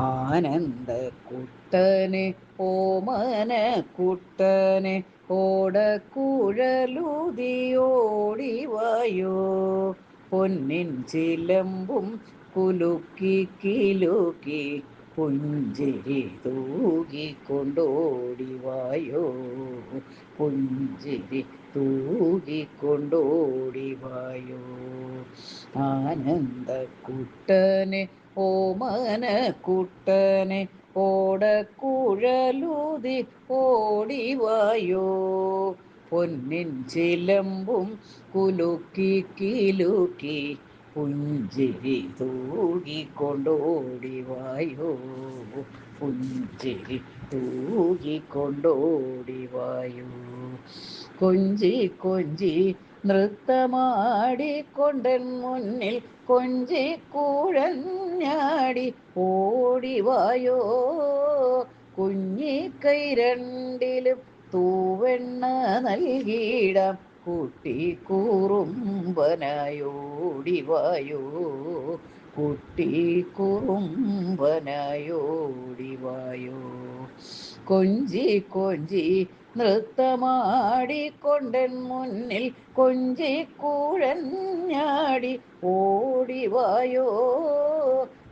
ആനന്ദ കുട്ടനെ ഓമന കുട്ടനെ ഓടക്കുഴലൂതിയോടിവായോ. പൊന്നിൻ ചിലമ്പും കുലുക്കി കിലുക്കി പുഞ്ചിരി തൂകിക്കൊണ്ടോടിവായോ. പുഞ്ചിരി തൂകിക്കൊണ്ടോടിവായോ. ആനന്ദ കുട്ടനെ ഓമന കുട്ടനെ ഓടക്കുഴലൂതി ഓടിവായോ? പൊന്നിൻ ചിലമ്പും കുലുക്കി കിലുക്കി പുഞ്ചിരി തൂകിക്കൊണ്ടോടിവായോ പുഞ്ചിരി തൂകിക്കൊണ്ടോടിവായോ കൊഞ്ചി കൊഞ്ചി നൃത്തമാടിക്കൊണ്ടൻ മുന്നിൽ കൊഞ്ചി കൂഴഞ്ഞാടി ഓടിവായോ. കുഞ്ഞിക്കൈ രണ്ടിലും തൂവെണ്ണ നൽകിയിടാം. കുട്ടി കുറുമ്പനായോടിവായോ. കുട്ടി കുറുമ്പനായോടിവായോ. കൊഞ്ചി കൊഞ്ചി നൃത്തമാടിക്കൊണ്ടൻ മുന്നിൽ കൊഞ്ചി കൂഴഞ്ഞാടി ഓടിവായോ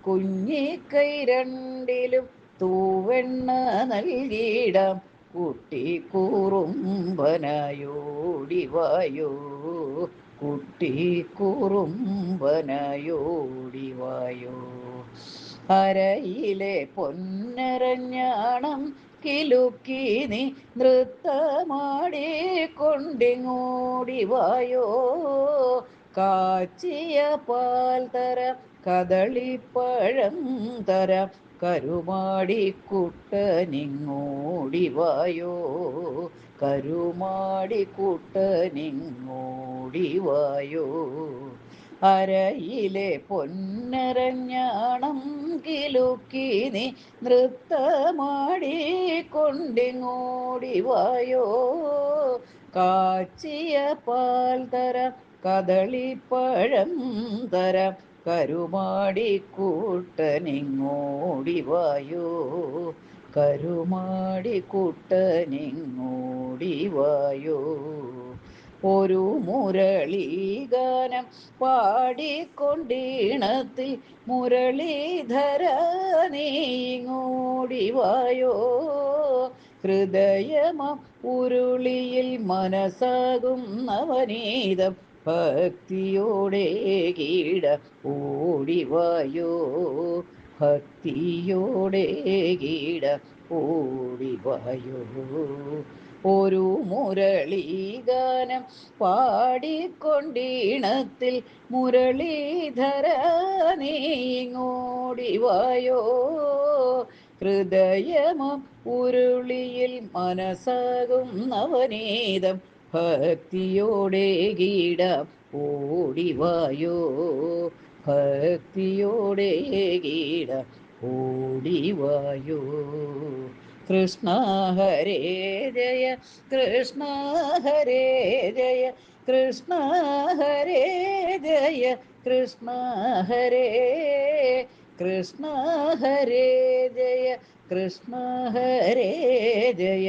കുഞ്ഞിക്കൈ രണ്ടിലും തൂവെണ്ണ നൽകിയിടാം. കുട്ടി കുറുമ്പനായോടിവായോ കുട്ടി കുറുമ്പനായോടിവായോ അരയിലെ പൊന്നരഞ്ഞാണം കിലുക്കി നീ നൃത്തമാടിക്കൊണ്ടിങ്ങോടിവായോ കാച്ചിയ പാൽ തര കദളിപ്പഴം തരാം കരുമാടിക്കുട്ടനിങ്ങോടിവായോ കരുമാടിക്കുട്ടനിങ്ങോടിവായോ അരയിലെ പൊന്നരഞ്ഞാണം കിലുക്കി നീ നൃത്തമാടിക്കൊണ്ടിങ്ങോടിവായോ കാച്ചിയ പാൽ തരാം കദളിപ്പഴം തരം കരുമാടിക്കൂട്ടനിങ്ങോടി വായോ കരുമാടിക്കൂട്ടനിങ്ങോടി വായോ ഒരു മുരളീഗാനം പാടിക്കൊണ്ടീണത്തിൽ മുരളീധര നീങ്ങോടി വായോ ഹൃദയമം ഉരുളിയിൽ മനസ്സാകും നവനീതം ഭക്തിയോടെ കീട ഓടിവായോ ഭക്തിയോടെ കീട ഓടിവായോ ഒരു മുരളീഗാനം പാടിക്കൊണ്ടിണത്തിൽ മുരളീധര നീങ്ങോടിവായോ ഹൃദയമം ഉരുളിയിൽ മനസ്സാകും നവനീതം ഭക്തിയോടെ ഗീടം ഓടിവായോ ഭക്തിയോടെ ഗീടം ഓടിവായോ കൃഷ്ണ ഹരേ ജയ കൃഷ്ണ ഹരേ ജയ കൃഷ്ണ ഹരേ ജയ കൃഷ്ണ ഹരേ കൃഷ്ണ ഹരേ ജയ കൃഷ്ണ ഹരേ ജയ.